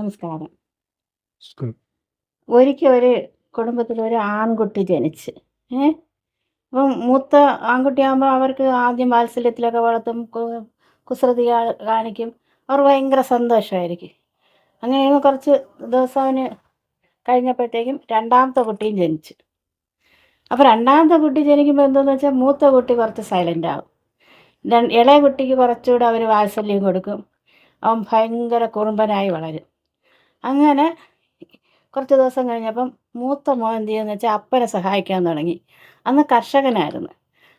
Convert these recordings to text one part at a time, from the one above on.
നമസ്കാരം. സ്കൂ- ഒരിക്കൽ ഒരു കുടുംബത്തിൽ ഒരു ആൺകുട്ടി ജനിച്ച് ഏ? അപ്പം മൂത്ത ആൺകുട്ടിയാകുമ്പോൾ അവർക്ക് ആദ്യം വാത്സല്യത്തിലൊക്കെ വളർത്തും കുസൃതി കാണിക്കും. അവർ ഭയങ്കര സന്തോഷമായിരിക്കും അങ്ങനെ കുറച്ച് ദിവസം അവന് കഴിഞ്ഞപ്പോഴത്തേക്കും രണ്ടാമത്തെ കുട്ടിയും ജനിച്ചു. അപ്പോൾ രണ്ടാമത്തെ കുട്ടി ജനിക്കുമ്പോൾ എന്താണെന്ന് വെച്ചാൽ മൂത്ത കുട്ടി കുറച്ച് സൈലന്റ് ആവും. ഇളയ കുട്ടിക്ക് കുറച്ചുകൂടെ അവർ വാത്സല്യം കൊടുക്കും. അവൻ ഭയങ്കര കുറുമ്പനായി വളരും. അങ്ങനെ കുറച്ച് ദിവസം കഴിഞ്ഞപ്പം മൂത്ത മോൻ എന്ത് ചെയ്യുമെന്ന് വെച്ചാൽ അപ്പനെ സഹായിക്കാൻ തുടങ്ങി. അന്ന് കർഷകനായിരുന്നു.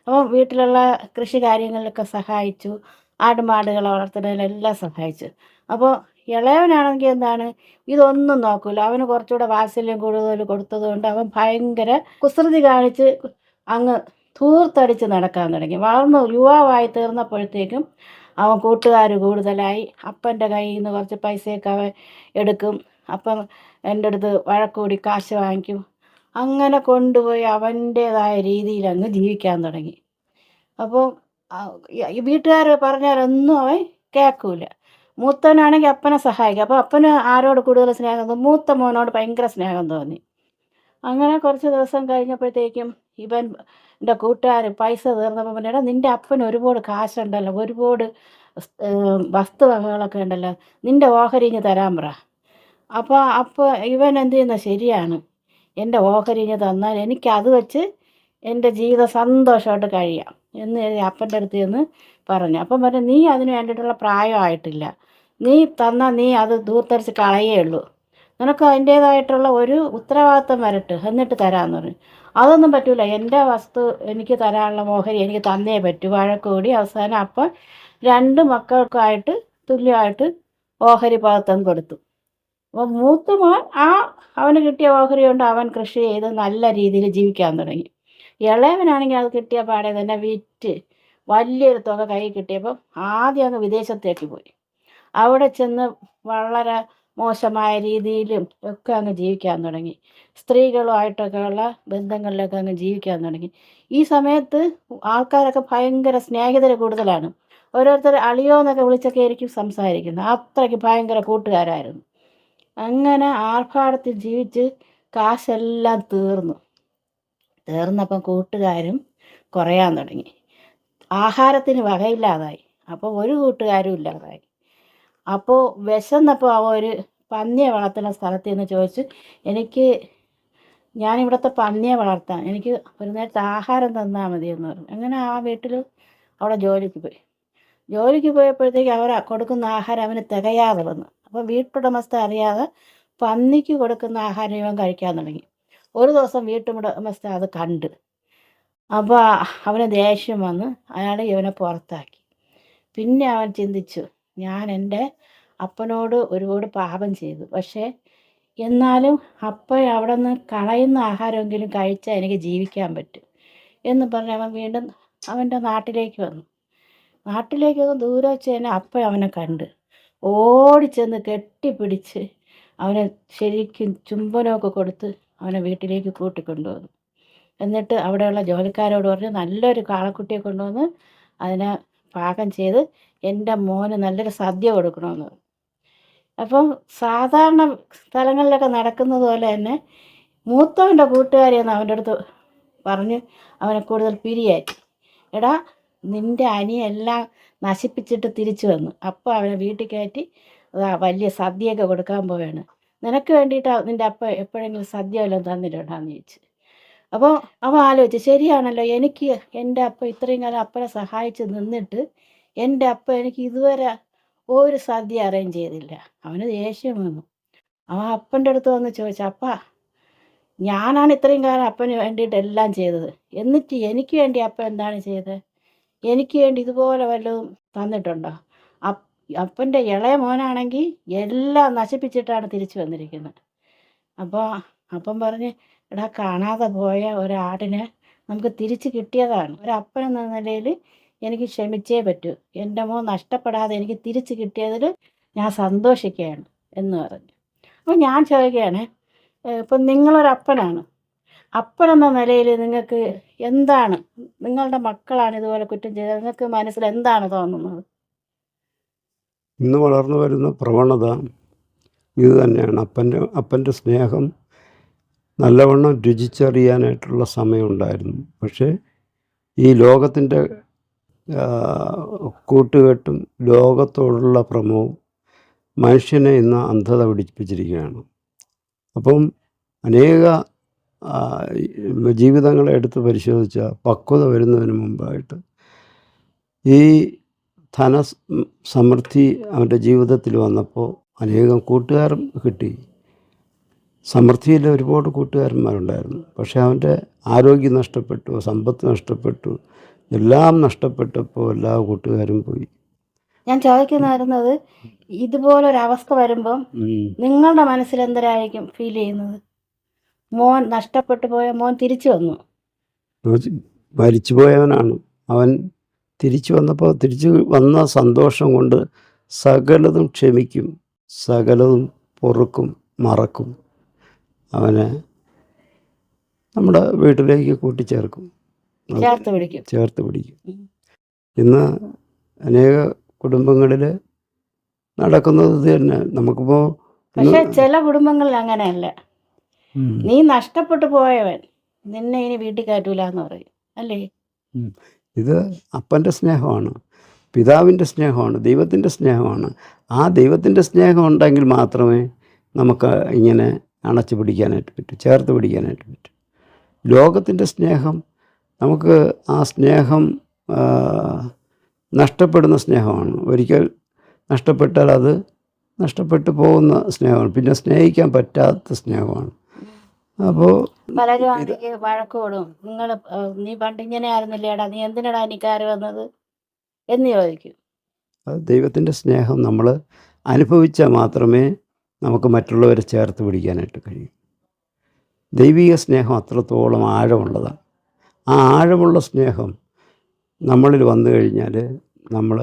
അപ്പം വീട്ടിലുള്ള കൃഷി കാര്യങ്ങളിലൊക്കെ സഹായിച്ചു. ആടുമാടുകളെ വളർത്തുന്നതിലെല്ലാം സഹായിച്ചു. അപ്പോൾ ഇളയവനാണെങ്കിൽ എന്താണ്? ഇതൊന്നും നോക്കൂല. അവന് കുറച്ചുകൂടെ വാത്സല്യം കൂടുതൽ കൊടുത്തതുകൊണ്ട് അവൻ ഭയങ്കര കുസൃതി കാണിച്ച് അങ്ങ് തൂർത്തടിച്ച് നടക്കാൻ തുടങ്ങി. വളർന്നു യുവാവായി തീർന്നപ്പോഴത്തേക്കും അവൻ കൂട്ടുകാർ കൂടുതലായി. അപ്പന്റെ കയ്യിൽ നിന്ന് കുറച്ച് പൈസയൊക്കെ അവൻ എടുക്കും. അപ്പം എന്റെ അടുത്ത് വഴക്കൂടി കാശ് വാങ്ങിക്കും. അങ്ങനെ കൊണ്ടുപോയി അവന്റേതായ രീതിയിൽ അങ്ങ് ജീവിക്കാൻ തുടങ്ങി. അപ്പോൾ വീട്ടുകാർ പറഞ്ഞാലൊന്നും അവൻ കേൾക്കൂല. മൂത്തവനാണെങ്കിൽ അപ്പനെ സഹായിക്കും. അപ്പോൾ അപ്പന് ആരോട് കൂടുതൽ സ്നേഹം തോന്നും? മൂത്ത മോനോട് ഭയങ്കര സ്നേഹം തോന്നി. അങ്ങനെ കുറച്ച് ദിവസം കഴിഞ്ഞപ്പോഴത്തേക്കും ഇവൻ എന്റെ കൂട്ടുകാർ പൈസ തീർന്നപ്പോൾ പറഞ്ഞാൽ നിന്റെ അപ്പന് ഒരുപാട് കാശുണ്ടല്ലോ ഒരുപാട് വസ്തുവകകളൊക്കെ ഉണ്ടല്ലോ നിന്റെ ഓഹരിഞ്ഞ് തരാൻ പറ. അപ്പോൾ അപ്പോൾ ഇവൻ എന്ത് ചെയ്യുന്ന? ശരിയാണ്. എന്റെ ഓഹരിഞ്ഞ് തന്നാൽ എനിക്ക് അത് വെച്ച് എന്റെ ജീവിതം സന്തോഷമായിട്ട് കഴിയാം എന്ന് അപ്പന്റെ അടുത്ത് ചെന്ന് പറഞ്ഞു. അപ്പം പറഞ്ഞു നീ അതിന് വേണ്ടിയിട്ടുള്ള പ്രായമായിട്ടില്ല നീ തന്നാൽ നീ അത് ദൂർത്തരിച്ച് കളയേ ഉള്ളൂ. നിനക്ക് അതിന്റേതായിട്ടുള്ള ഒരു ഉത്തരവാദിത്തം വരട്ട് എന്നിട്ട് തരാമെന്ന് പറഞ്ഞു. അതൊന്നും പറ്റൂല. എന്റെ വസ്തു എനിക്ക് തരാനുള്ള മോഹരി എനിക്ക് തന്നേ പറ്റൂ. വഴക്കൂടി അവസാനം അപ്പം രണ്ട് മക്കൾക്കായിട്ട് തുല്യമായിട്ട് ഓഹരി പകർത്തം കൊടുത്തു. അപ്പോൾ മൂത്ത ആ അവന് കിട്ടിയ ഓഹരി കൊണ്ട് അവൻ കൃഷി ചെയ്ത് നല്ല രീതിയിൽ ജീവിക്കാൻ തുടങ്ങി. ഇളയവനാണെങ്കിൽ അത് കിട്ടിയ പാടെ തന്നെ വിറ്റ് വലിയൊരു തുക കൈ കിട്ടിയപ്പം ആദ്യം അങ്ങ് വിദേശത്തേക്ക് പോയി. അവിടെ ചെന്ന് വളരെ മോശമായ രീതിയിലും ഒക്കെ അങ്ങ് ജീവിക്കാൻ തുടങ്ങി. സ്ത്രീകളുമായിട്ടൊക്കെ ഉള്ള ബന്ധങ്ങളിലൊക്കെ അങ്ങ് ജീവിക്കാൻ തുടങ്ങി. ഈ സമയത്ത് ആൾക്കാരൊക്കെ ഭയങ്കര സ്നേഹിതർ കൂടുതലാണ്. ഓരോരുത്തർ അളിയോ എന്നൊക്കെ വിളിച്ചൊക്കെ ആയിരിക്കും സംസാരിക്കുന്നത്. അത്രയ്ക്ക് ഭയങ്കര കൂട്ടുകാരായിരുന്നു. അങ്ങനെ ആർഭാടത്തിൽ ജീവിച്ച് കാശെല്ലാം തീർന്നു. തീർന്നപ്പം കൂട്ടുകാരും കുറയാൻ തുടങ്ങി. ആഹാരത്തിന് വകയില്ലാതായി. അപ്പോൾ ഒരു കൂട്ടുകാരും ഇല്ലാതായി. അപ്പോൾ വിശന്നപ്പോൾ അവ ഒരു പന്നിയെ വളർത്തുന്ന സ്ഥലത്ത് നിന്ന് ചോദിച്ചു എനിക്ക് ഞാനിവിടുത്തെ പന്നിയെ വളർത്താം എനിക്ക് ഒരു നേരത്തെ ആഹാരം തന്നാൽ മതി എന്ന് പറഞ്ഞു. അങ്ങനെ ആ വീട്ടിൽ അവിടെ ജോലിക്ക് പോയി. ജോലിക്ക് പോയപ്പോഴത്തേക്ക് അവർ കൊടുക്കുന്ന ആഹാരം അവന് തികയാതെ വന്നു അപ്പോൾ വീട്ടുടമസ്ഥ അറിയാതെ പന്നിക്ക് കൊടുക്കുന്ന ആഹാരം ഇവൻ കഴിക്കാൻ തുടങ്ങി. ഒരു ദിവസം വീട്ടുടമസ്ഥ അത് കണ്ട്. അപ്പോൾ അവന് ദേഷ്യം വന്ന് അയാൾ ഇവനെ പുറത്താക്കി. പിന്നെ അവൻ ചിന്തിച്ചു ഞാൻ എന്റെ അപ്പനോട് ഒരുപാട് പാപം ചെയ്തു. പക്ഷേ എന്നാലും അപ്പ അവിടെ നിന്ന് കളയുന്ന ആഹാരമെങ്കിലും കഴിച്ചാൽ എനിക്ക് ജീവിക്കാൻ പറ്റും എന്ന് പറഞ്ഞ് അവൻ വീണ്ടും അവന്റെ നാട്ടിലേക്ക് വന്നു. നാട്ടിലേക്ക് ദൂരെ വെച്ച് തന്നെ അപ്പ അവനെ കണ്ട്. ഓടിച്ചെന്ന് കെട്ടിപ്പിടിച്ച് അവനെ ശരിക്കും ചുംബനമൊക്കെ കൊടുത്ത് അവനെ വീട്ടിലേക്ക് കൂട്ടിക്കൊണ്ടുവന്നു. എന്നിട്ട് അവിടെയുള്ള ജോലിക്കാരോട് പറഞ്ഞ് നല്ലൊരു കാളക്കുട്ടിയെ കൊണ്ടുവന്ന് അതിനെ പാകം ചെയ്ത് എന്റെ മോന് നല്ലൊരു സദ്യ കൊടുക്കണമെന്ന്. അപ്പം സാധാരണ സ്ഥലങ്ങളിലൊക്കെ നടക്കുന്നത് പോലെ തന്നെ മൂത്തവന്റെ കൂട്ടുകാരിയെന്ന് അവന്റെ അടുത്ത് പറഞ്ഞ് അവനെ കൂടുതൽ പിരിയാറ്റി. എടാ നിന്റെ അനിയെല്ലാം നശിപ്പിച്ചിട്ട് തിരിച്ചു വന്നു. അപ്പോൾ അവനെ വീട്ടിൽ കയറ്റി വലിയ സദ്യയൊക്കെ കൊടുക്കാൻ പോവാണ്. നിനക്ക് വേണ്ടിയിട്ട് നിന്റെ അപ്പ എപ്പോഴെങ്കിലും സദ്യ വല്ലതും തന്നിട്ടുണ്ടോ എന്ന് ചോദിച്ചു. അപ്പോൾ അവ ആലോചിച്ച് ശരിയാണല്ലോ എനിക്ക് എന്റെ അപ്പ ഇത്രയും കാലം അപ്പനെ സഹായിച്ച് നിന്നിട്ട് എന്റെ അപ്പ എനിക്ക് ഇതുവരെ ഒരു സദ്യ അറേഞ്ച് ചെയ്തില്ല. അവന് ദേഷ്യം വന്നു. അവൻ അപ്പന്റെ അടുത്ത് വന്ന് ചോദിച്ചു അപ്പ ഞാനാണ് ഇത്രയും കാലം അപ്പന് വേണ്ടിയിട്ട് എല്ലാം ചെയ്തത്. എന്നിട്ട് എനിക്ക് വേണ്ടി അപ്പ എന്താണ് ചെയ്തത് എനിക്ക് വേണ്ടി ഇതുപോലെ വല്ലതും തന്നിട്ടുണ്ടോ? അപ്പ അപ്പന്റെ ഇളയ മോനാണെങ്കിൽ എല്ലാം നശിപ്പിച്ചിട്ടാണ് തിരിച്ചു വന്നിരിക്കുന്നത്. അപ്പോൾ അപ്പം പറഞ്ഞ് എടാ കാണാതെ പോയ ഒരാടിനെ നമുക്ക് തിരിച്ച് കിട്ടിയതാണ്. ഒരപ്പൻ എന്ന നിലയിൽ എനിക്ക് ക്ഷമിച്ചേ പറ്റൂ. എന്റെ മോൻ നഷ്ടപ്പെടാതെ എനിക്ക് തിരിച്ച് കിട്ടിയതിൽ ഞാൻ സന്തോഷിക്കുകയാണ് എന്ന് പറഞ്ഞു. അപ്പോൾ ഞാൻ ചോദിക്കുകയാണ് ഇപ്പം നിങ്ങളൊരപ്പനാണ് അപ്പനെന്ന നിലയിൽ നിങ്ങൾക്ക് എന്താണ്? നിങ്ങളുടെ മക്കളാണ് ഇതുപോലെ കുറ്റം ചെയ്തത്. നിങ്ങൾക്ക് മനസ്സിൽ എന്താണ് തോന്നുന്നത്? ഇന്ന് വളർന്നു വരുന്ന പ്രവണത ഇത് തന്നെയാണ്. അപ്പന്റെ അപ്പന്റെ സ്നേഹം നല്ലവണ്ണം രുചിച്ചറിയാനായിട്ടുള്ള സമയമുണ്ടായിരുന്നു. പക്ഷേ ഈ ലോകത്തിന്റെ കൂട്ടുകെട്ടും ലോകത്തോടുള്ള ഭ്രമവും മനുഷ്യനെ ഇന്ന് അന്ധത പിടിപ്പിച്ചിരിക്കുകയാണ്. അപ്പം അനേക ജീവിതങ്ങളെ എടുത്ത് പരിശോധിച്ച പക്വത വരുന്നതിന് മുമ്പായിട്ട് ഈ ധന സമൃദ്ധി അവന്റെ ജീവിതത്തിൽ വന്നപ്പോൾ അനേകം കൂട്ടുകാരും കിട്ടി. സമൃദ്ധിയിൽ ഒരുപാട് കൂട്ടുകാരന്മാരുണ്ടായിരുന്നു. പക്ഷേ അവന്റെ ആരോഗ്യം നഷ്ടപ്പെട്ടു സമ്പത്ത് നഷ്ടപ്പെട്ടു എല്ലാം നഷ്ടപ്പെട്ടപ്പോൾ എല്ലാ കൂട്ടുകാരും പോയി. ഞാൻ ചോദിക്കുന്നായിരുന്നത് ഇതുപോലൊരവസ്ഥ വരുമ്പം നിങ്ങളുടെ മനസ്സിൽ എന്തരായിരിക്കും ഫീൽ ചെയ്യുന്നത്? മോൻ നഷ്ടപ്പെട്ടു പോയ മോൻ തിരിച്ചു വന്നു. മരിച്ചുപോയവനാണ് അവൻ തിരിച്ചു വന്നപ്പോൾ തിരിച്ചു വന്ന സന്തോഷം കൊണ്ട് സകലതും ക്ഷമിക്കും സകലതും പൊറുക്കും മറക്കും. അവനെ നമ്മുടെ വീട്ടിലേക്ക് കൂട്ടിച്ചേർക്കും. ചേർത്ത് പിടിക്കും. ചേർത്ത് പിടിക്കും. ഇന്ന് അനേക കുടുംബങ്ങളിൽ നടക്കുന്നത് ഇത് തന്നെ. നമുക്കിപ്പോ പക്ഷെ ചില കുടുംബങ്ങളിൽ അങ്ങനെയല്ല. നീ നഷ്ടപ്പെട്ടു പോയവൻ നിന്നെ ഇനി വീട്ടിൽ കയറ്റൂല എന്ന് പറയും. അല്ലേ? ഇത് അപ്പന്റെ സ്നേഹമാണ് പിതാവിന്റെ സ്നേഹമാണ് ദൈവത്തിന്റെ സ്നേഹമാണ്. ആ ദൈവത്തിന്റെ സ്നേഹം ഉണ്ടെങ്കിൽ മാത്രമേ നമുക്ക് ഇങ്ങനെ അണച്ചു പിടിക്കാനായിട്ട് പറ്റും ചേർത്ത് പിടിക്കാനായിട്ട് പറ്റും. ലോകത്തിന്റെ സ്നേഹം നമുക്ക് ആ സ്നേഹം നഷ്ടപ്പെടുന്ന സ്നേഹമാണ്. ഒരിക്കൽ നഷ്ടപ്പെട്ടാൽ അത് നഷ്ടപ്പെട്ടു പോകുന്ന സ്നേഹമാണ്. പിന്നെ സ്നേഹിക്കാൻ പറ്റാത്ത സ്നേഹമാണ്. അപ്പോൾ പലരും ആണെങ്കിൽ വഴക്കോടും നിങ്ങൾ നീ പണ്ട് ഇങ്ങനെ ആയിരുന്നില്ലേടാ നീ എന്തിനടാ നീ വന്നത്? എന്ന് ചോദിക്കും. ദൈവത്തിന്റെ സ്നേഹം നമ്മൾ അനുഭവിച്ചാൽ മാത്രമേ നമുക്ക് മറ്റുള്ളവരെ ചേർത്ത് പിടിക്കാനായിട്ട് കഴിയും. ദൈവിക സ്നേഹം അത്രത്തോളം ആഴമുള്ളതാണ്. ആ ആഴമുള്ള സ്നേഹം നമ്മളിൽ വന്നു കഴിഞ്ഞാൽ നമ്മൾ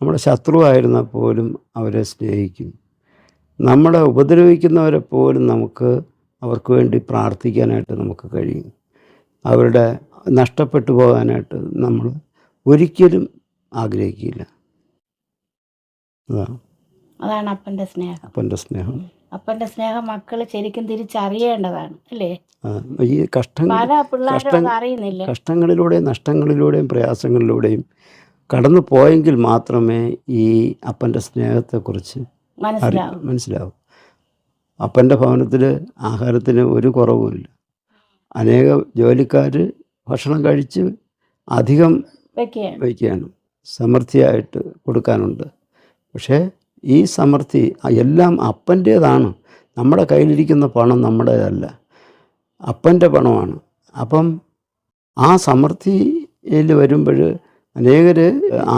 നമ്മുടെ ശത്രുവായിരുന്നാൽ പോലും അവരെ സ്നേഹിക്കും. നമ്മളെ ഉപദ്രവിക്കുന്നവരെ പോലും നമുക്ക് അവർക്ക് വേണ്ടി പ്രാർത്ഥിക്കാനായിട്ട് നമുക്ക് കഴിയും. അവരുടെ നഷ്ടപ്പെട്ടു പോകാനായിട്ട് നമ്മൾ ഒരിക്കലും ആഗ്രഹിക്കില്ല. അതാണ്. അതാണ് അപ്പന്റെ സ്നേഹം. അപ്പന്റെ സ്നേഹം. അപ്പന്റെ സ്നേഹം മക്കൾ ശരിക്കും തിരിച്ചറിയേണ്ടതാണ് അല്ലേ? ഈ കഷ്ടങ്ങൾ പല പിള്ളേരും അറിയുന്നില്ല. കഷ്ടങ്ങളിലൂടെയും നഷ്ടങ്ങളിലൂടെയും പ്രയാസങ്ങളിലൂടെയും കടന്നു പോയെങ്കിൽ മാത്രമേ ഈ അപ്പന്റെ സ്നേഹത്തെക്കുറിച്ച് കുറിച്ച് മനസ്സിലാവും മനസ്സിലാവും. അപ്പന്റെ ഭവനത്തിൽ ആഹാരത്തിന് ഒരു കുറവുമില്ല. അനേക ജോലിക്കാർ ഭക്ഷണം കഴിച്ച് അധികം വയ്ക്കാനും വയ്ക്കുകയാണ് സമൃദ്ധിയായിട്ട് കൊടുക്കാനുണ്ട്. പക്ഷേ ഈ സമൃദ്ധി എല്ലാം അപ്പന്റേതാണ്. നമ്മുടെ കയ്യിലിരിക്കുന്ന പണം നമ്മുടേതല്ല. അപ്പന്റെ പണമാണ്. അപ്പം ആ സമൃദ്ധിയിൽ വരുമ്പോൾ അനേകർ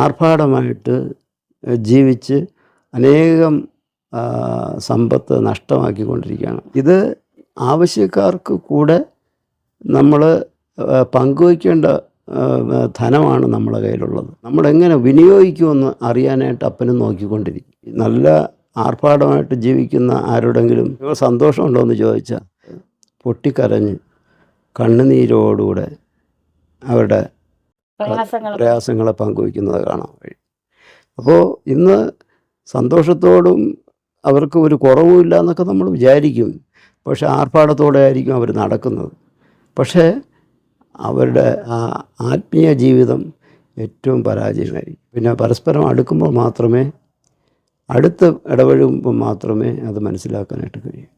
ആർഭാടമായിട്ട് ജീവിച്ച് അനേകം സമ്പത്ത് നഷ്ടമാക്കിക്കൊണ്ടിരിക്കുകയാണ്. ഇത് ആവശ്യക്കാർക്ക് കൂടെ നമ്മൾ പങ്കുവയ്ക്കേണ്ട ധനമാണ് നമ്മുടെ കയ്യിലുള്ളത്. നമ്മളെങ്ങനെ വിനിയോഗിക്കുമെന്ന് അറിയാനായിട്ട് അപ്പനും നോക്കിക്കൊണ്ടിരിക്കും നല്ല ആർഭാടമായിട്ട് ജീവിക്കുന്ന ആരോടെങ്കിലും "നിങ്ങൾ സന്തോഷമുണ്ടോ എന്ന് ചോദിച്ചാൽ പൊട്ടിക്കരഞ്ഞ് കണ്ണുനീരോടുകൂടെ അവരുടെ പ്രയാസങ്ങളെ പങ്കുവയ്ക്കുന്നത് കാണാൻ കഴിയും. അപ്പോൾ ഇന്ന് സന്തോഷത്തോടും അവർക്ക് ഒരു കുറവുമില്ല എന്നൊക്കെ നമ്മൾ വിചാരിക്കും. പക്ഷേ ആർഭാടത്തോടെ ആയിരിക്കും അവർ നടക്കുന്നത്. പക്ഷേ അവരുടെ ആ ആത്മീയ ജീവിതം ഏറ്റവും പരാജയമായിരിക്കും. പിന്നെ പരസ്പരം അടുക്കുമ്പോൾ മാത്രമേ അടുത്ത് ഇടപഴകുമ്പോൾ മാത്രമേ അത് മനസ്സിലാക്കാനായിട്ട് കഴിയൂ.